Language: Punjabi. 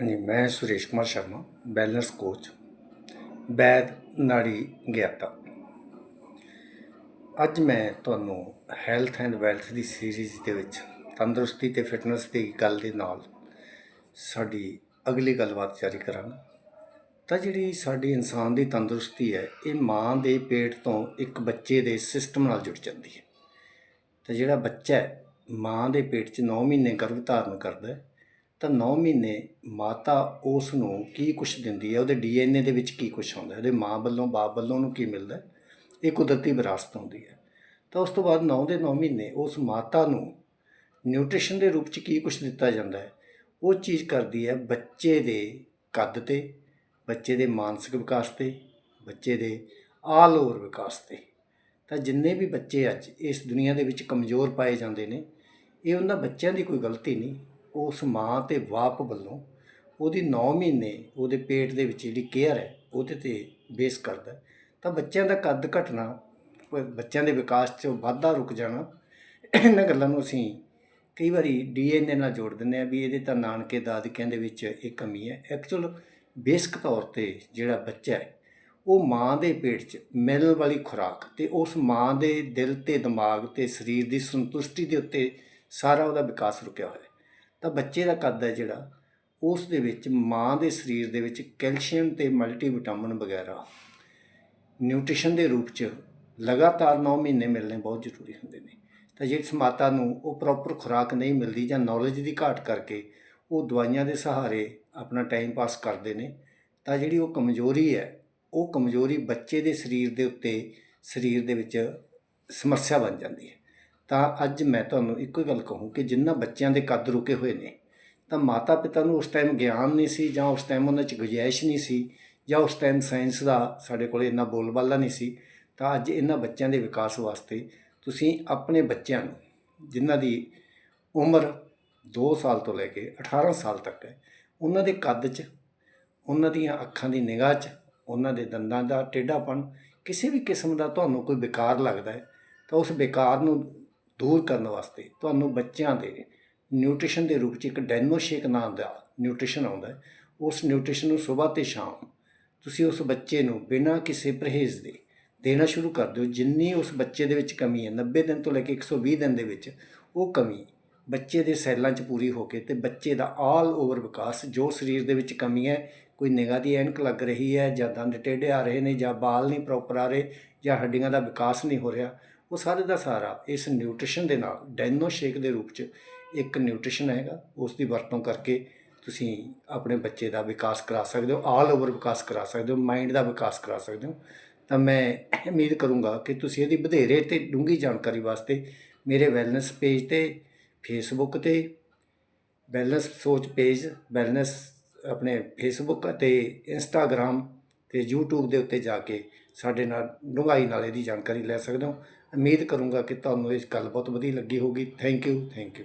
ਹਾਂਜੀ, ਮੈਂ ਸੁਰੇਸ਼ ਕੁਮਾਰ ਸ਼ਰਮਾ ਬੈਲੈਂਸ ਕੋਚ ਵੈਦ ਨਾੜੀ ਗਿਆਤਾ। ਅੱਜ ਮੈਂ ਤੁਹਾਨੂੰ ਹੈਲਥ ਐਂਡ ਵੈਲਥ ਦੀ ਸੀਰੀਜ਼ ਦੇ ਵਿੱਚ ਤੰਦਰੁਸਤੀ ਤੇ ਫਿਟਨੈਸ ਦੀ ਗੱਲ ਦੇ ਨਾਲ ਸਾਡੀ ਅਗਲੀ ਗੱਲਬਾਤ ਜਾਰੀ ਕਰਾਂਗਾ। ਤਾਂ ਜਿਹੜੀ ਸਾਡੀ ਇਨਸਾਨ ਦੀ ਤੰਦਰੁਸਤੀ ਹੈ, ਇਹ ਮਾਂ ਦੇ ਪੇਟ ਤੋਂ ਇੱਕ ਬੱਚੇ ਦੇ ਸਿਸਟਮ ਨਾਲ ਜੁੜ ਜਾਂਦੀ ਹੈ। ਤਾਂ ਜਿਹੜਾ ਬੱਚਾ ਮਾਂ ਦੇ ਪੇਟ 'ਚ 9 ਮਹੀਨੇ ਗਰਭ ਧਾਰਨ ਕਰਦਾ ਹੈ ਤਾਂ 9 ਮਹੀਨੇ ਮਾਤਾ ਉਸ ਨੂੰ ਕੀ ਕੁਛ ਦਿੰਦੀ ਹੈ? ਉਹਦੇ ਡੀਐਨਏ ਦੇ ਵਿੱਚ ਕੀ ਕੁਛ ਆਉਂਦਾ ਉਹਦੇ ਮਾਂ ਵੱਲੋਂ, ਬਾਪ ਵੱਲੋਂ ਉਹਨੂੰ ਕੀ ਮਿਲਦਾ ਇਹ ਕੁਦਰਤੀ ਵਿਰਾਸਤ ਹੁੰਦੀ ਹੈ। ਤਾਂ ਉਸ ਤੋਂ ਬਾਅਦ 9 ਦੇ 9 ਮਹੀਨੇ ਉਸ ਮਾਤਾ ਨੂੰ ਨਿਊਟ੍ਰੀਸ਼ਨ ਦੇ ਰੂਪ 'ਚ ਕੀ ਕੁਛ ਦਿੱਤਾ ਜਾਂਦਾ ਹੈ? ਉਹ ਚੀਜ਼ ਕਰਦੀ ਹੈ ਬੱਚੇ ਦੇ ਕੱਦ ਤੇ, ਬੱਚੇ ਦੇ ਮਾਨਸਿਕ ਵਿਕਾਸ ਤੇ, ਬੱਚੇ ਦੇ ਆਲ ਓਵਰ ਵਿਕਾਸ ਤੇ। ਤਾਂ ਜਿੰਨੇ ਵੀ ਬੱਚੇ ਅੱਜ ਇਸ ਦੁਨੀਆ ਦੇ ਵਿੱਚ ਕਮਜ਼ੋਰ ਪਾਏ ਜਾਂਦੇ ਨੇ, ਇਹ ਉਹਨਾਂ ਬੱਚਿਆਂ ਦੀ ਕੋਈ ਗਲਤੀ ਨਹੀਂ। ਉਸ ਮਾਂ ਤੇ ਬਾਪ ਵੱਲੋਂ ਉਹਦੀ 9 ਮਹੀਨੇ ਉਹਦੇ ਪੇਟ ਦੇ ਵਿੱਚ ਜਿਹੜੀ ਕੇਅਰ ਹੈ, ਉਹਦੇ ਤੇ ਬੇਸ ਕਰਦਾ ਤਾਂ ਬੱਚਿਆਂ ਦਾ ਕੱਦ ਘਟਣਾ ਬੱਚਿਆਂ ਦੇ ਵਿਕਾਸ 'ਚ ਵਾਧਾ ਰੁਕ ਜਾਣਾ, ਇਹਨਾਂ ਗੱਲਾਂ ਨੂੰ ਅਸੀਂ ਕਈ ਵਾਰੀ ਡੀਐਨਏ ਨਾਲ ਜੋੜ ਦਿੰਦੇ ਆ ਵੀ ਇਹਦੇ ਤਾਂ ਨਾਨਕੇ ਦਾਦਕਿਆਂ ਦੇ ਵਿੱਚ ਇਹ ਕਮੀ ਹੈ। ਐਕਚੁਅਲ ਬੇਸਿਕ ਤੌਰ ਤੇ ਜਿਹੜਾ ਬੱਚਾ ਹੈ, ਉਹ ਮਾਂ ਦੇ ਪੇਟ 'ਚ ਮਿਲਣ ਵਾਲੀ ਖੁਰਾਕ ਤੇ ਉਸ ਮਾਂ ਦੇ ਦਿਲ ਤੇ ਦਿਮਾਗ ਤੇ ਸਰੀਰ ਦੀ ਸੰਤੁਸ਼ਟੀ ਦੇ ਉੱਤੇ ਸਾਰਾ ਉਹਦਾ ਵਿਕਾਸ ਰੁਕਿਆ ਹੋਇਆ ਹੈ। ਤਾਂ ਬੱਚੇ ਦਾ ਕੱਦ ਹੈ ਜਿਹੜਾ, ਉਸ ਦੇ ਵਿੱਚ ਮਾਂ ਦੇ ਸਰੀਰ ਦੇ ਵਿੱਚ ਕੈਲਸ਼ੀਅਮ ਤੇ ਮਲਟੀਵਿਟਾਮਿਨ ਵਗੈਰਾ, ਨਿਊਟ੍ਰੀਸ਼ਨ ਦੇ ਰੂਪ 'ਚ ਲਗਾਤਾਰ 9 ਮਹੀਨੇ ਮਿਲਣੇ ਬਹੁਤ ਜ਼ਰੂਰੀ ਹੁੰਦੇ ਨੇ। ਤਾਂ ਜਿਸ ਮਾਤਾ ਨੂੰ ਉਹ ਪ੍ਰੋਪਰ ਖੁਰਾਕ ਨਹੀਂ ਮਿਲਦੀ ਜਾਂ ਨੌਲੇਜ ਦੀ ਘਾਟ ਕਰਕੇ ਉਹ ਦਵਾਈਆਂ ਦੇ ਸਹਾਰੇ ਆਪਣਾ ਟਾਈਮ ਪਾਸ ਕਰਦੇ ਨੇ, ਤਾਂ ਜਿਹੜੀ ਉਹ ਕਮਜ਼ੋਰੀ ਹੈ, ਉਹ ਕਮਜ਼ੋਰੀ ਬੱਚੇ ਦੇ ਸਰੀਰ ਦੇ ਉੱਤੇ ਸਰੀਰ ਦੇ ਵਿੱਚ ਸਮੱਸਿਆ ਬਣ ਜਾਂਦੀ ਹੈ। ਤਾਂ ਅੱਜ ਮੈਂ ਤੁਹਾਨੂੰ ਇੱਕੋ ਹੀ ਗੱਲ ਕਹੂੰ ਕਿ ਜਿਨ੍ਹਾਂ ਬੱਚਿਆਂ ਦੇ ਕੱਦ ਰੁਕੇ ਹੋਏ ਨੇ, ਤਾਂ ਮਾਤਾ ਪਿਤਾ ਨੂੰ ਉਸ ਟਾਈਮ ਗਿਆਨ ਨਹੀਂ ਸੀ ਜਾਂ ਉਸ ਟਾਈਮ ਉਹਨਾਂ 'ਚ ਗੁੰਜਾਇਸ਼ ਨਹੀਂ ਸੀ ਜਾਂ ਉਸ ਟਾਈਮ ਸਾਇੰਸ ਦਾ ਸਾਡੇ ਕੋਲ ਇੰਨਾ ਬੋਲਬਾਲਾ ਨਹੀਂ ਸੀ, ਤਾਂ ਅੱਜ ਇਹਨਾਂ ਬੱਚਿਆਂ ਦੇ ਵਿਕਾਸ ਵਾਸਤੇ ਤੁਸੀਂ ਆਪਣੇ ਬੱਚਿਆਂ ਨੂੰ ਜਿਨ੍ਹਾਂ ਦੀ ਉਮਰ 2 ਸਾਲ ਤੋਂ ਲੈ ਕੇ 18 ਸਾਲ ਤੱਕ ਹੈ, ਉਹਨਾਂ ਦੇ ਕੱਦ 'ਚ, ਉਹਨਾਂ ਦੀਆਂ ਅੱਖਾਂ ਦੀ ਨਿਗਾਹ 'ਚ, ਉਹਨਾਂ ਦੇ ਦੰਦਾਂ ਦਾ ਟੇਢਾਪਣ, ਕਿਸੇ ਵੀ ਕਿਸਮ ਦਾ ਤੁਹਾਨੂੰ ਕੋਈ ਵਿਕਾਰ ਲੱਗਦਾ ਹੈ, ਤਾਂ ਉਸ ਵਿਕਾਰ ਨੂੰ ਦੂਰ ਕਰਨ ਵਾਸਤੇ ਤੁਹਾਨੂੰ ਬੱਚਿਆਂ ਦੇ ਨਿਊਟ੍ਰੀਸ਼ਨ ਦੇ ਰੂਪ 'ਚ ਇੱਕ ਡੈਨੋ ਸ਼ੇਕ ਨਾਮ ਦਾ ਨਿਊਟ੍ਰੀਸ਼ਨ ਆਉਂਦਾ ਉਸ ਨਿਊਟ੍ਰੀਸ਼ਨ ਨੂੰ ਸਵੇਰ ਤੇ ਸ਼ਾਮ ਤੁਸੀਂ ਉਸ ਬੱਚੇ ਨੂੰ ਬਿਨਾਂ ਕਿਸੇ ਪਰਹੇਜ਼ ਦੇ ਦੇਣਾ ਸ਼ੁਰੂ ਕਰ ਦਿਓ। ਜਿੰਨੀ ਉਸ ਬੱਚੇ ਦੇ ਵਿੱਚ ਕਮੀ ਹੈ 90 ਦਿਨ ਤੋਂ ਲੈ ਕੇ 120 ਦਿਨ ਦੇ ਵਿੱਚ ਉਹ ਕਮੀ ਬੱਚੇ ਦੇ ਸੈੱਲਾਂ 'ਚ ਪੂਰੀ ਹੋ ਕੇ ਤੇ ਬੱਚੇ ਦਾ ਆਲ ਓਵਰ ਵਿਕਾਸ ਜੋ ਸਰੀਰ ਦੇ ਵਿੱਚ ਕਮੀ ਹੈ, ਕੋਈ ਨਿਗਾਹ ਦੀ ਐਨਕ ਲੱਗ ਰਹੀ ਹੈ ਜਾਂ ਦੰਦ ਟੇਢੇ ਆ ਰਹੇ ਨੇ ਜਾਂ ਬਾਲ ਨਹੀਂ ਪ੍ਰੋਪਰ ਆ ਰਹੇ ਜਾਂ ਹੱਡੀਆਂ ਦਾ ਵਿਕਾਸ ਨਹੀਂ ਹੋ ਰਿਹਾ ਉਹ ਸਾਰੇ ਦਾ ਸਾਰਾ ਇਸ ਨਿਊਟ੍ਰੀਸ਼ਨ ਦੇ ਨਾਲ, ਡੈਨੋ ਸ਼ੇਕ ਦੇ ਰੂਪ 'ਚ ਇੱਕ ਨਿਊਟ੍ਰੀਸ਼ਨ ਹੈਗਾ ਉਸ ਦੀ ਵਰਤੋਂ ਕਰਕੇ ਤੁਸੀਂ ਆਪਣੇ ਬੱਚੇ ਦਾ ਵਿਕਾਸ ਕਰਾ ਸਕਦੇ ਹੋ, ਆਲ ਓਵਰ ਵਿਕਾਸ ਕਰਾ ਸਕਦੇ ਹੋ, ਮਾਈਂਡ ਦਾ ਵਿਕਾਸ ਕਰਾ ਸਕਦੇ ਹੋ। ਤਾਂ ਮੈਂ ਉਮੀਦ ਕਰੂੰਗਾ ਕਿ ਤੁਸੀਂ ਇਹਦੀ ਵਧੇਰੇ ਤੇ ਡੂੰਘੀ ਜਾਣਕਾਰੀ ਵਾਸਤੇ ਮੇਰੇ ਵੈਲਨੈਸ ਪੇਜ ਤੇ, ਫੇਸਬੁੱਕ ਤੇ, ਵੈਲਨੈਸ ਸੋਚ ਪੇਜ, ਵੈਲਨੈਸ ਆਪਣੇ ਫੇਸਬੁੱਕ ਅਤੇ ਇੰਸਟਾਗ੍ਰam ਤੇ YouTube ਦੇ ਉੱਤੇ ਜਾ ਕੇ ਸਾਡੇ ਨਾਲ ਡੂੰਘਾਈ ਨਾਲ ਇਹਦੀ ਜਾਣਕਾਰੀ ਲੈ ਸਕਦੇ ਹੋ। ਉਮੀਦ ਕਰੂੰਗਾ ਕਿ ਤੁਹਾਨੂੰ ਇਹ ਗੱਲ ਬਹੁਤ ਵਧੀਆ ਲੱਗੀ ਹੋਊਗੀ। Thank you thank you